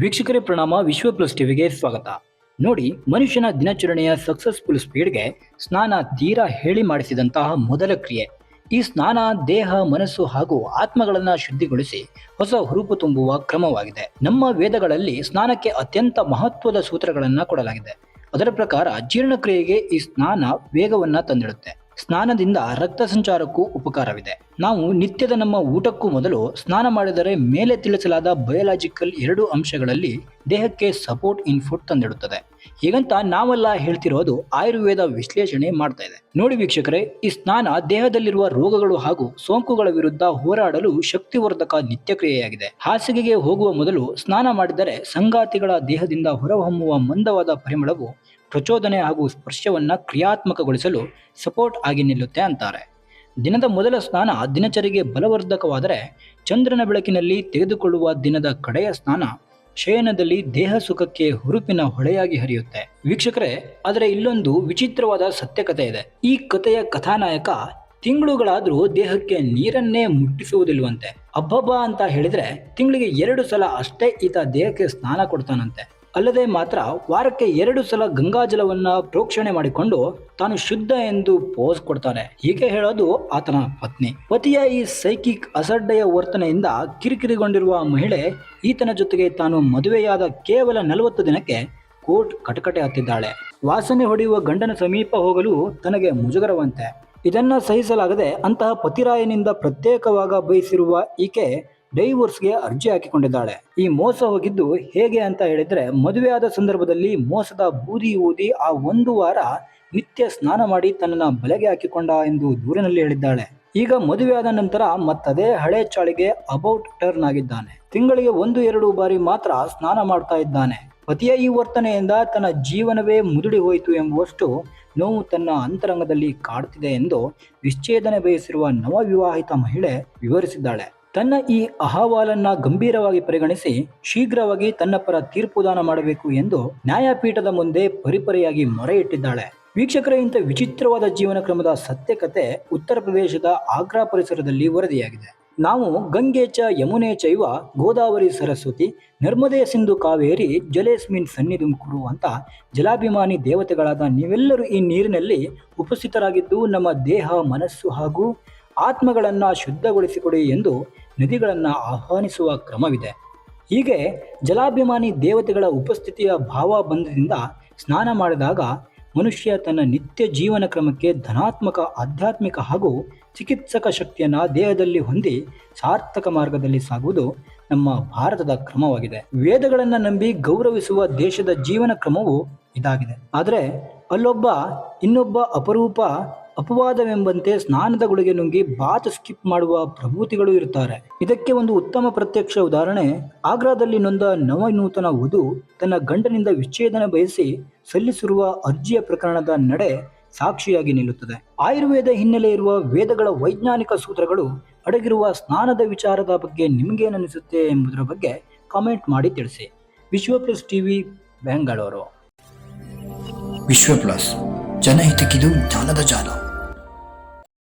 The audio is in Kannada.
ವೀಕ್ಷಕರೇ ಪ್ರಣಾಮ, ವಿಶ್ವ ಪ್ಲಸ್ ಟಿವಿಗೆ ಸ್ವಾಗತ. ನೋಡಿ, ಮನುಷ್ಯನ ದಿನಚರಣೆಯ ಸಕ್ಸಸ್ಫುಲ್ ಸ್ಪೀಡ್ಗೆ ಸ್ನಾನ ತೀರಾ ಹೇಳಿ ಮಾಡಿಸಿದಂತಹ ಮೊದಲ ಕ್ರಿಯೆ. ಈ ಸ್ನಾನ ದೇಹ, ಮನಸ್ಸು ಹಾಗೂ ಆತ್ಮಗಳನ್ನು ಶುದ್ಧಿಗೊಳಿಸಿ ಹೊಸ ಹುರುಪು ತುಂಬುವ ಕ್ರಮವಾಗಿದೆ. ನಮ್ಮ ವೇದಗಳಲ್ಲಿ ಸ್ನಾನಕ್ಕೆ ಅತ್ಯಂತ ಮಹತ್ವದ ಸೂತ್ರಗಳನ್ನು ಕೊಡಲಾಗಿದೆ. ಅದರ ಪ್ರಕಾರ ಜೀರ್ಣಕ್ರಿಯೆಗೆ ಈ ಸ್ನಾನ ವೇಗವನ್ನ ತಂದಿಡುತ್ತೆ. ಸ್ನಾನದಿಂದ ರಕ್ತ ಸಂಚಾರಕ್ಕೂ ಉಪಕಾರವಿದೆ. ನಾವು ನಿತ್ಯದ ನಮ್ಮ ಊಟಕ್ಕೂ ಮೊದಲು ಸ್ನಾನ ಮಾಡಿದರೆ ಮೇಲೆ ತಿಳಿಸಲಾದ ಬಯೋಲಾಜಿಕಲ್ ಎರಡು ಅಂಶಗಳಲ್ಲಿ ದೇಹಕ್ಕೆ ಸಪೋರ್ಟ್ ಇನ್ಫುಟ್ ತಂದಿಡುತ್ತದೆ. ಹೀಗಂತ ನಾವೆಲ್ಲ ಹೇಳ್ತಿರೋದು ಆಯುರ್ವೇದ ವಿಶ್ಲೇಷಣೆ ಮಾಡ್ತಾ ಇದೆ. ನೋಡಿ ವೀಕ್ಷಕರೇ, ಈ ಸ್ನಾನ ದೇಹದಲ್ಲಿರುವ ರೋಗಗಳು ಹಾಗೂ ಸೋಂಕುಗಳ ವಿರುದ್ಧ ಹೋರಾಡಲು ಶಕ್ತಿವರ್ಧಕ ನಿತ್ಯಕ್ರಿಯೆಯಾಗಿದೆ. ಹಾಸಿಗೆಗೆ ಹೋಗುವ ಮೊದಲು ಸ್ನಾನ ಮಾಡಿದರೆ ಸಂಗಾತಿಗಳ ದೇಹದಿಂದ ಹೊರಹೊಮ್ಮುವ ಮಂದವಾದ ಪರಿಮಳವು ಪ್ರಚೋದನೆ ಹಾಗೂ ಸ್ಪರ್ಶವನ್ನು ಕ್ರಿಯಾತ್ಮಕಗೊಳಿಸಲು ಸಪೋರ್ಟ್ ಆಗಿ ನಿಲ್ಲುತ್ತೆ ಅಂತಾರೆ. ದಿನದ ಮೊದಲ ಸ್ನಾನ ದಿನಚರಿಗೆ ಬಲವರ್ಧಕವಾದರೆ ಚಂದ್ರನ ಬೆಳಕಿನಲ್ಲಿ ತೆಗೆದುಕೊಳ್ಳುವ ದಿನದ ಕಡೆಯ ಸ್ನಾನ ಶಯನದಲ್ಲಿ ದೇಹ ಸುಖಕ್ಕೆ ಹುರುಪಿನ ಹೊಳೆಯಾಗಿ ಹರಿಯುತ್ತೆ. ವೀಕ್ಷಕರೇ, ಆದರೆ ಇಲ್ಲೊಂದು ವಿಚಿತ್ರವಾದ ಸತ್ಯಕತೆ ಇದೆ. ಈ ಕಥೆಯ ಕಥಾನಾಯಕ ತಿಂಗಳುಗಳಾದರೂ ದೇಹಕ್ಕೆ ನೀರನ್ನೇ ಮುಟ್ಟಿಸುವುದಿಲ್ವಂತೆ ಅಬ್ಬಬ್ಬ ಅಂತ ಹೇಳಿದ್ರೆ ತಿಂಗಳಿಗೆ ಎರಡು ಸಲ ಅಷ್ಟೇ ಈತ ದೇಹಕ್ಕೆ ಸ್ನಾನ ಕೊಡ್ತಾನಂತೆ. ಅಲ್ಲದೆ ಮಾತ್ರ ವಾರಕ್ಕೆ ಎರಡು ಸಲ ಗಂಗಾಜಲವನ್ನು ಪ್ರೋಕ್ಷಣೆ ಮಾಡಿಕೊಂಡು ತಾನು ಶುದ್ಧ ಎಂದು ಪೋಸ್ ಕೊಡ್ತಾನೆ. ಹೀಗೆ ಹೇಳೋದು ಆತನ ಪತ್ನಿ. ಪತಿಯ ಈ ಸೈಕಿಕ್ ಅಸಡ್ಡೆಯ ವರ್ತನೆಯಿಂದ ಕಿರಿಕಿರಿಗೊಂಡಿರುವ ಮಹಿಳೆ ಈತನ ಜೊತೆಗೆ ತಾನು ಮದುವೆಯಾದ ಕೇವಲ ನಲವತ್ತು ದಿನಕ್ಕೆ ಕೋರ್ಟ್ ಕಟಕಟೆ ಹತ್ತಿದ್ದಾಳೆ. ವಾಸನೆ ಹೊಡೆಯುವ ಗಂಡನ ಸಮೀಪ ಹೋಗಲು ತನಗೆ ಮುಜುಗರವಂತೆ. ಇದನ್ನ ಸಹಿಸಲಾಗದೆ ಅಂತಹ ಪತಿರಾಯನಿಂದ ಪ್ರತ್ಯೇಕವಾಗ ಬಯಸಿರುವ ಈಕೆ ಡೈವೋರ್ಸ್ಗೆ ಅರ್ಜಿ ಹಾಕಿಕೊಂಡಿದ್ದಾಳೆ. ಈ ಮೋಸ ಹೋಗಿದ್ದು ಹೇಗೆ ಅಂತ ಹೇಳಿದ್ರೆ, ಮದುವೆಯಾದ ಸಂದರ್ಭದಲ್ಲಿ ಮೋಸದ ಬೂದಿ ಊದಿ ಆ ಒಂದು ವಾರ ನಿತ್ಯ ಸ್ನಾನ ಮಾಡಿ ತನ್ನನ್ನು ಬಲೆಗೆ ಹಾಕಿಕೊಂಡ ಎಂದು ದೂರಿನಲ್ಲಿ ಹೇಳಿದ್ದಾಳೆ. ಈಗ ಮದುವೆಯಾದ ನಂತರ ಮತ್ತದೇ ಹಳೆ ಚಾಳಿಗೆ ಅಬೌಟ್ ಟರ್ನ್ ಆಗಿದ್ದಾನೆ. ತಿಂಗಳಿಗೆ ಒಂದು, ಎರಡು ಬಾರಿ ಮಾತ್ರ ಸ್ನಾನ ಮಾಡ್ತಾ ಇದ್ದಾನೆ. ಪತಿಯ ಈ ವರ್ತನೆಯಿಂದ ತನ್ನ ಜೀವನವೇ ಮುದುಡಿ ಹೋಯಿತು ಎಂಬುವಷ್ಟು ನೋವು ತನ್ನ ಅಂತರಂಗದಲ್ಲಿ ಕಾಡುತ್ತಿದೆ ಎಂದು ವಿಚ್ಛೇದನೆ ಬಯಸಿರುವ ನವವಿವಾಹಿತ ಮಹಿಳೆ ವಿವರಿಸಿದ್ದಾಳೆ. ತನ್ನ ಈ ಅಹವಾಲನ್ನ ಗಂಭೀರವಾಗಿ ಪರಿಗಣಿಸಿ ಶೀಘ್ರವಾಗಿ ತನ್ನ ಪರ ತೀರ್ಪುದಾನ ಮಾಡಬೇಕು ಎಂದು ನ್ಯಾಯಪೀಠದ ಮುಂದೆ ಪರಿಪರಿಯಾಗಿ ಮೊರೆ ಇಟ್ಟಿದ್ದಾಳೆ. ವೀಕ್ಷಕರ, ಇಂಥ ವಿಚಿತ್ರವಾದ ಜೀವನ ಕ್ರಮದ ಸತ್ಯಕತೆ ಉತ್ತರ ಪ್ರದೇಶದ ಆಗ್ರಾ ಪರಿಸರದಲ್ಲಿ ವರದಿಯಾಗಿದೆ. ನಾವು ಗಂಗೆ ಚ ಯಮುನೆ ಚೈವ ಗೋದಾವರಿ ಸರಸ್ವತಿ, ನರ್ಮದೆಯ ಸಿಂಧು ಕಾವೇರಿ, ಜಲೇಸ್ಮಿನ್ ಸನ್ನಿಧುಂಕುರು ಅಂತ ಜಲಾಭಿಮಾನಿ ದೇವತೆಗಳಾದ ನೀವೆಲ್ಲರೂ ಈ ನೀರಿನಲ್ಲಿ ಉಪಸ್ಥಿತರಾಗಿದ್ದು ನಮ್ಮ ದೇಹ, ಮನಸ್ಸು ಹಾಗೂ ಆತ್ಮಗಳನ್ನು ಶುದ್ಧಗೊಳಿಸಿಕೊಡಿ ಎಂದು ನದಿಗಳನ್ನು ಆಹ್ವಾನಿಸುವ ಕ್ರಮವಿದೆ. ಹೀಗೆ ಜಲಾಭಿಮಾನಿ ದೇವತೆಗಳ ಉಪಸ್ಥಿತಿಯ ಭಾವಬಂಧದಿಂದ ಸ್ನಾನ ಮಾಡಿದಾಗ ಮನುಷ್ಯ ತನ್ನ ನಿತ್ಯ ಜೀವನ ಕ್ರಮಕ್ಕೆ ಧನಾತ್ಮಕ, ಆಧ್ಯಾತ್ಮಿಕ ಹಾಗೂ ಚಿಕಿತ್ಸಕ ಶಕ್ತಿಯನ್ನು ದೇಹದಲ್ಲಿ ಹೊಂದಿ ಸಾರ್ಥಕ ಮಾರ್ಗದಲ್ಲಿ ಸಾಗುವುದು ನಮ್ಮ ಭಾರತದ ಕ್ರಮವಾಗಿದೆ. ವೇದಗಳನ್ನು ನಂಬಿ ಗೌರವಿಸುವ ದೇಶದ ಜೀವನ ಕ್ರಮವು ಇದಾಗಿದೆ. ಆದರೆ ಅಲ್ಲೊಬ್ಬ ಇನ್ನೊಬ್ಬ ಅಪರೂಪ ಅಪವಾದವೆಂಬಂತೆ ಸ್ನಾನದ ಗುಳಿಗೆ ನುಂಗಿ ಬಾತ್ ಸ್ಕಿಪ್ ಮಾಡುವ ಪ್ರಭೂತಿಗಳು ಇರುತ್ತಾರೆ. ಇದಕ್ಕೆ ಒಂದು ಉತ್ತಮ ಪ್ರತ್ಯಕ್ಷ ಉದಾಹರಣೆ, ಆಗ್ರಾದಲ್ಲಿ ನೊಂದ ನವನೂತನ ವಧು ತನ್ನ ಗಂಡನಿಂದ ವಿಚ್ಛೇದನ ಬಯಸಿ ಸಲ್ಲಿಸಿರುವ ಅರ್ಜಿಯ ಪ್ರಕರಣದ ನಡೆ ಸಾಕ್ಷಿಯಾಗಿ ನಿಲ್ಲುತ್ತದೆ. ಆಯುರ್ವೇದ ಹಿನ್ನೆಲೆ ಇರುವ ವೇದಗಳ ವೈಜ್ಞಾನಿಕ ಸೂತ್ರಗಳು ಅಡಗಿರುವ ಸ್ನಾನದ ವಿಚಾರದ ಬಗ್ಗೆ ನಿಮಗೇನನಿಸುತ್ತೆ ಎಂಬುದರ ಬಗ್ಗೆ ಕಾಮೆಂಟ್ ಮಾಡಿ ತಿಳಿಸಿ. ವಿಶ್ವ ಪ್ಲಸ್ ಟಿವಿ, ಬೆಂಗಳೂರು. ವಿಶ್ವ ಪ್ಲಸ್, ಜನಹಿತಕ್ಕಿದು ಜ್ಞಾನದ ಜಾಲ.